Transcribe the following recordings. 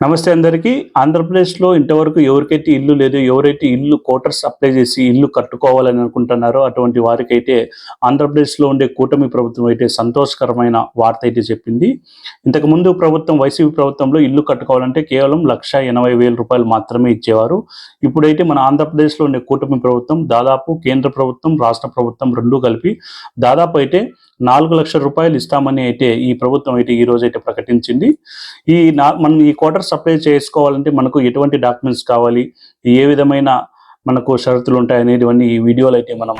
నమస్తే అందరికీ. ఆంధ్రప్రదేశ్లో ఇంతవరకు ఎవరికైతే ఇల్లు లేదు ఎవరైతే ఇల్లు కోటర్స్ అప్లై చేసి ఇల్లు కట్టుకోవాలని అనుకుంటున్నారో అటువంటి వారికైతే ఆంధ్రప్రదేశ్లో ఉండే కూటమి ప్రభుత్వం అయితే సంతోషకరమైన వార్త అయితే చెప్పింది. ఇంతకు ముందు ప్రభుత్వం వైసీపీ ప్రభుత్వంలో ఇల్లు కట్టుకోవాలంటే కేవలం లక్ష ఎనభై వేల రూపాయలు మాత్రమే ఇచ్చేవారు. ఇప్పుడైతే మన ఆంధ్రప్రదేశ్లో ఉండే కూటమి ప్రభుత్వం దాదాపు కేంద్ర ప్రభుత్వం రాష్ట్ర ప్రభుత్వం రెండూ కలిపి దాదాపు అయితే నాలుగు లక్షల రూపాయలు ఇస్తామని అయితే ఈ ప్రభుత్వం అయితే ఈ రోజు అయితే ప్రకటించింది. ఈ నా మన ఈ క్వార్టర్స్ అప్లై చేసుకోవాలంటే మనకు ఎటువంటి డాక్యుమెంట్స్ కావాలి ఏ విధమైన మనకు షరతులు ఉంటాయి ఈ వీడియోలు అయితే మనం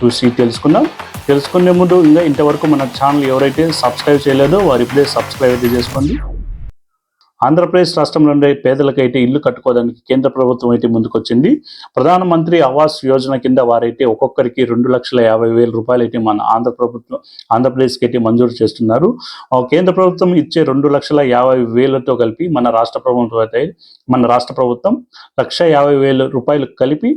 చూసి తెలుసుకుందాం. తెలుసుకునే ముందు ఇంకా ఇంతవరకు మన ఛానల్ ఎవరైతే సబ్స్క్రైబ్ చేయలేదో వారు ఇప్పుడే సబ్స్క్రైబ్ అయితే చేసుకోండి. ఆంధ్రప్రదేశ్ రాష్ట్రంలో ఉండే పేదలకైతే ఇల్లు కట్టుకోవడానికి కేంద్ర ప్రభుత్వం అయితే ముందుకొచ్చింది. ప్రధానమంత్రి ఆవాస్ యోజన కింద వారైతే ఒక్కొక్కరికి రెండు లక్షల యాభై వేల రూపాయలు అయితే మన ఆంధ్ర ప్రభుత్వం ఆంధ్రప్రదేశ్కి అయితే మంజూరు చేస్తున్నారు. కేంద్ర ప్రభుత్వం ఇచ్చే రెండు లక్షల యాభై వేలతో కలిపి మన రాష్ట్ర ప్రభుత్వం అయితే మన రాష్ట్ర ప్రభుత్వం లక్ష యాభై వేల రూపాయలు కలిపి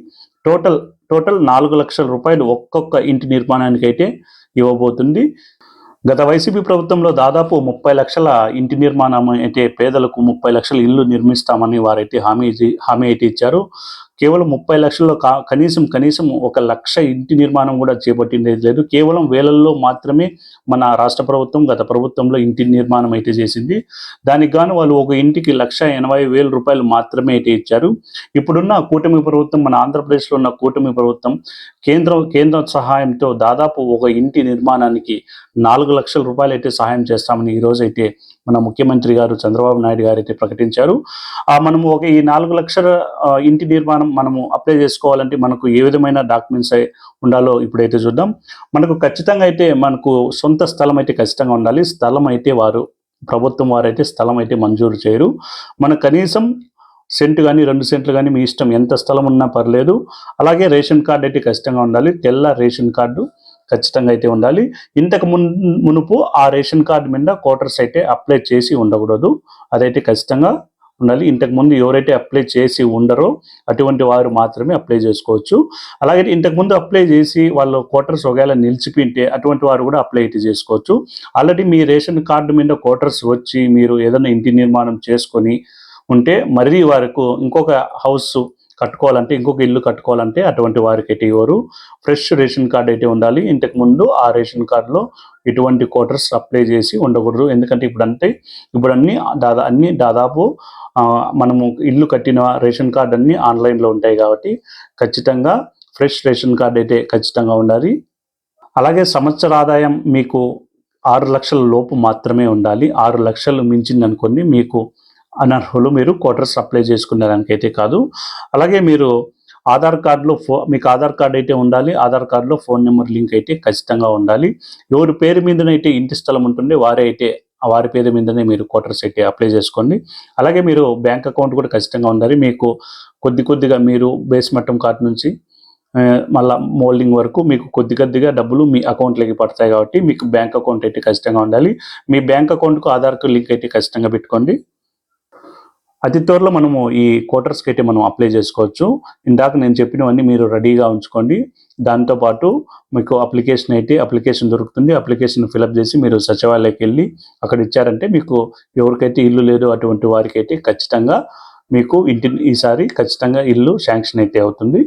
టోటల్ టోటల్ నాలుగు లక్షల రూపాయలు ఒక్కొక్క ఇంటి నిర్మాణానికి అయితే ఇవ్వబోతుంది. గత వైసీపీ ప్రభుత్వంలో దాదాపు ముప్పై లక్షల ఇంటి నిర్మాణం అయితే పేదలకు ముప్పై లక్షల ఇల్లు నిర్మిస్తామని వారైతే హామీ హామీ అయితే ఇచ్చారు. కేవలం ముప్పై లక్షల్లో కా కనీసం కనీసం ఒక లక్ష ఇంటి నిర్మాణం కూడా చేపట్టింది లేదు. కేవలం వేలల్లో మాత్రమే మన రాష్ట్ర ప్రభుత్వం గత ప్రభుత్వంలో ఇంటి నిర్మాణం అయితే చేసింది. దానికి గాను వాళ్ళు ఒక ఇంటికి లక్ష ఎనభై వేల రూపాయలు మాత్రమే అయితే ఇచ్చారు. ఇప్పుడున్న కూటమి ప్రభుత్వం మన ఆంధ్రప్రదేశ్లో ఉన్న కూటమి ప్రభుత్వం కేంద్రం కేంద్ర సహాయంతో దాదాపు ఒక ఇంటి నిర్మాణానికి నాలుగు లక్షల రూపాయలు అయితే సహాయం చేస్తామని ఈరోజు అయితే మన ముఖ్యమంత్రి గారు చంద్రబాబు నాయుడు గారు అయితే ప్రకటించారు. ఆ మనము ఒక ఈ నాలుగు లక్షల ఇంటి నిర్మాణం మనము అప్లై చేసుకోవాలంటే మనకు ఏ విధమైన డాక్యుమెంట్స్ ఉండాలో ఇప్పుడైతే చూద్దాం. మనకు ఖచ్చితంగా అయితే మనకు సొంత స్థలం అయితే ఖచ్చితంగా ఉండాలి. స్థలం అయితే వారు ప్రభుత్వం వారైతే స్థలం అయితే మంజూరు చేయరు. మన కనీసం సెంట్ కానీ రెండు సెంట్లు కానీ మీ ఇష్టం ఎంత స్థలం ఉన్నా పర్లేదు. అలాగే రేషన్ కార్డు అయితే ఖచ్చితంగా ఉండాలి. తెల్ల రేషన్ కార్డు ఖచ్చితంగా అయితే ఉండాలి. ఇంతకు మున్ మునుపు ఆ రేషన్ కార్డు మీద కోటర్స్ అయితే అప్లై చేసి ఉండకూడదు. అదైతే ఖచ్చితంగా ఉండాలి. ఇంతకు ముందు ఎవరైతే అప్లై చేసి ఉండరో అటువంటి వారు మాత్రమే అప్లై చేసుకోవచ్చు. అలాగే ఇంతకు ముందు అప్లై చేసి వాళ్ళు కోటర్స్ ఒకవేళ నిలిచిపోయింటే అటువంటి వారు కూడా అప్లై అయితే చేసుకోవచ్చు. ఆల్రెడీ మీ రేషన్ కార్డు మీద కోటర్స్ వచ్చి మీరు ఏదైనా ఇంటి నిర్మాణం చేసుకొని ఉంటే మరీ వారికి ఇంకొక హౌస్ కట్టుకోవాలంటే ఇంకొక ఇల్లు కట్టుకోవాలంటే అటువంటి వారికి అయితే ఇవ్వరు ఫ్రెష్ రేషన్ కార్డ్ అయితే ఉండాలి. ఇంతకు ముందు ఆ రేషన్ కార్డులో ఎటువంటి కోటర్స్ అప్లై చేసి ఉండకూడదు. ఎందుకంటే ఇప్పుడు అంటే ఇప్పుడు అన్ని దాదా అన్ని దాదాపు మనము ఇల్లు కట్టిన రేషన్ కార్డు అన్ని ఆన్లైన్లో ఉంటాయి కాబట్టి ఖచ్చితంగా ఫ్రెష్ రేషన్ కార్డ్ అయితే ఖచ్చితంగా ఉండాలి. అలాగే సంవత్సర ఆదాయం మీకు ఆరు లక్షల లోపు మాత్రమే ఉండాలి. ఆరు లక్షలు మించింది అనుకోండి మీకు అనర్హులు మీరు క్వార్టర్స్ అప్లై చేసుకునేదానికైతే కాదు. అలాగే మీరు ఆధార్ కార్డులో ఫో మీకు ఆధార్ కార్డు అయితే ఉండాలి ఆధార్ కార్డులో ఫోన్ నెంబర్ లింక్ అయితే ఖచ్చితంగా ఉండాలి. ఎవరి పేరు మీదనైతే ఇంటి స్థలం ఉంటుంది వారే అయితే వారి పేరు మీదనే మీరు క్వార్టర్స్ అయితే అప్లై చేసుకోండి. అలాగే మీరు బ్యాంక్ అకౌంట్ కూడా ఖచ్చితంగా ఉండాలి. మీకు కొద్ది కొద్దిగా మీరు బేస్ మట్టం కార్డు నుంచి మళ్ళా మోల్డింగ్ వరకు మీకు కొద్ది కొద్దిగా డబ్బులు మీ అకౌంట్లోకి పడతాయి కాబట్టి మీకు బ్యాంక్ అకౌంట్ అయితే ఖచ్చితంగా ఉండాలి. మీ బ్యాంక్ అకౌంట్కు ఆధార్కు లింక్ అయితే ఖచ్చితంగా పెట్టుకోండి. అతి త్వరలో మనము ఈ కోటర్స్కి అయితే మనం అప్లై చేసుకోవచ్చు. ఇందాక నేను చెప్పినవన్నీ మీరు రెడీగా ఉంచుకోండి. దాంతోపాటు మీకు అప్లికేషన్ అయితే అప్లికేషన్ దొరుకుతుంది. అప్లికేషన్ ఫిలప్ చేసి మీరు సచివాలయకి వెళ్ళి అక్కడ ఇచ్చారంటే మీకు ఎవరికైతే ఇల్లు లేదో అటువంటి వారికైతే ఖచ్చితంగా మీకు ఇంటి ఈసారి ఖచ్చితంగా ఇల్లు శాంక్షన్ అయితే అవుతుంది.